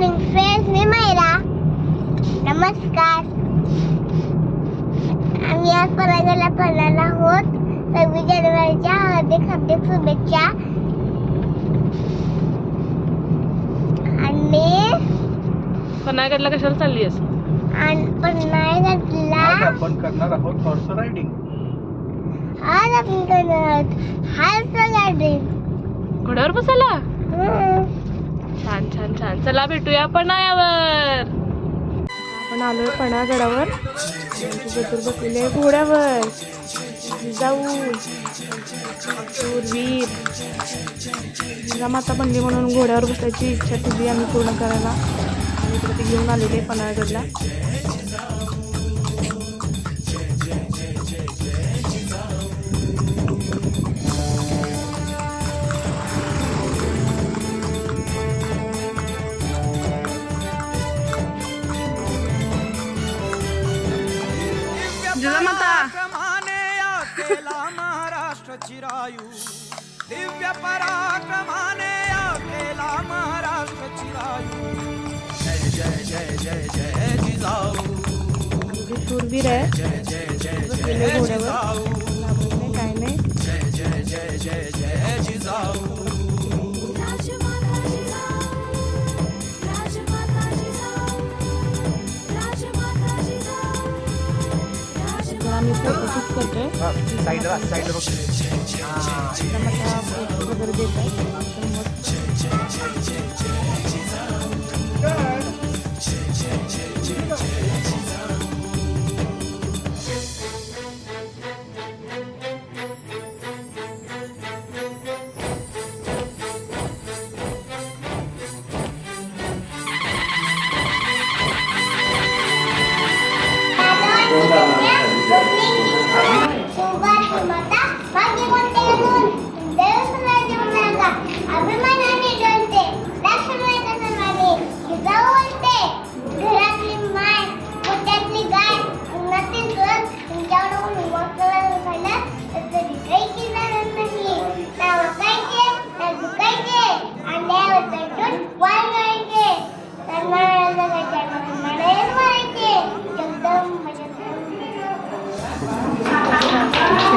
Morning friends मी मैरा नमस्कार आम्ही आज परागला पडणार आहोत सव्वीस जानेवारीच्या हार्दिक हार्दिक शुभेच्छा आणि पन्हागडला कशाला चालली आहेस? आणि पन्हाळगडला आज आपण करणार आहोत हॉर्स रायडिंग आज आपण करणार आहोत हार्स गार्डन घोड्यावर बसायला? चला भेटूया पणायावर. आपण आलोय पणागडावर. चतुर बसलेले घोड्यावर. जाऊ. शूरवीर माता बनली म्हणून घोड्यावर बसायची इच्छा तुझी आम्ही पूर्ण करायला. आम्ही इकडे घेऊन आलेले पणागडला. पराक्रमाने या केला महाराष्ट्र चिरायू. दिव्य पराक्रमाने या केला महाराष्ट्र चिरायू. जय जय जय जय जय जिजाऊ. जे शूरवीर आहे बसलेले घोड्यावर. घाबरत तर आम्ही फोटोशूट करतोय साईडला साईडला जिजामाता फोटो वगैरे देत आहे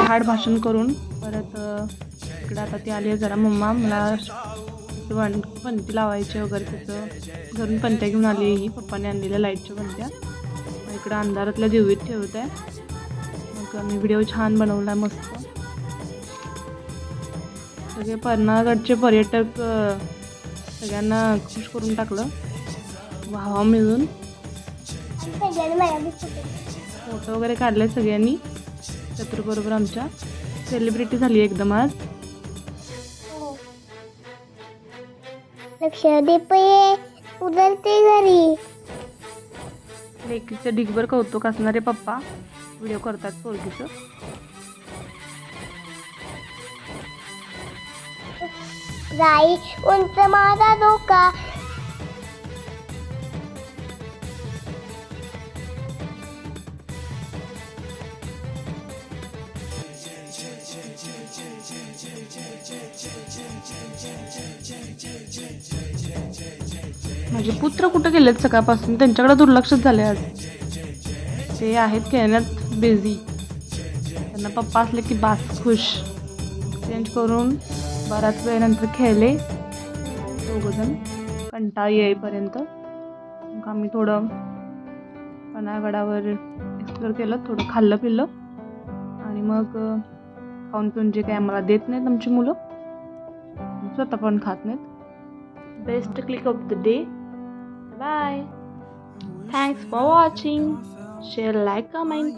हाड भाषण करून परत इकडं इकडे आता ती आली आहे जरा मम्मा मला वण पणती लावायचे वगैरे त्याचं घरून पणत्या घेऊन आली ही पप्पाने आणलेल्या लाईटच्या पणत्या इकडं अंधारातल्या दिवीत ठेवत आहे. मग मी व्हिडिओ छान बनवला आहे मस्त. सगळे पन्हागडचे पर्यटक सगळ्यांना खुश करून टाकलं. व्हावा मिळून. फोटो वगैरे काढले सगळ्यांनी. चतुर्बरोबर आमच्या. सेलिब्रिटी झाली एकदम आज. पये. उदरते घरी. लेकीचं ढिगभर कौतुक असणारे पप्पा व्हिडिओ करतात पोरगीचं. गाई उंच माझा डोका. माझे पुत्र कुठं गेलेत सकाळपासून? त्यांच्याकडे दुर्लक्षच झाले आज. ते आहेत खेळण्यात बिझी त्यांना पप्पा असले की बास खुश. चेंज करून बराच वेळनंतर खेळले. दोघंजण कंटाळ येईपर्यंत. मग आम्ही थोडं पन्हागडावर एक्सप्लोर केलं थोडं खाल्लं पिल्लं आणि मग खाऊन पिऊन जे काही आम्हाला देत नाहीत आमची मुलं स्वतः पण खात नाहीत. Best click of the day bye thanks for watching share like comment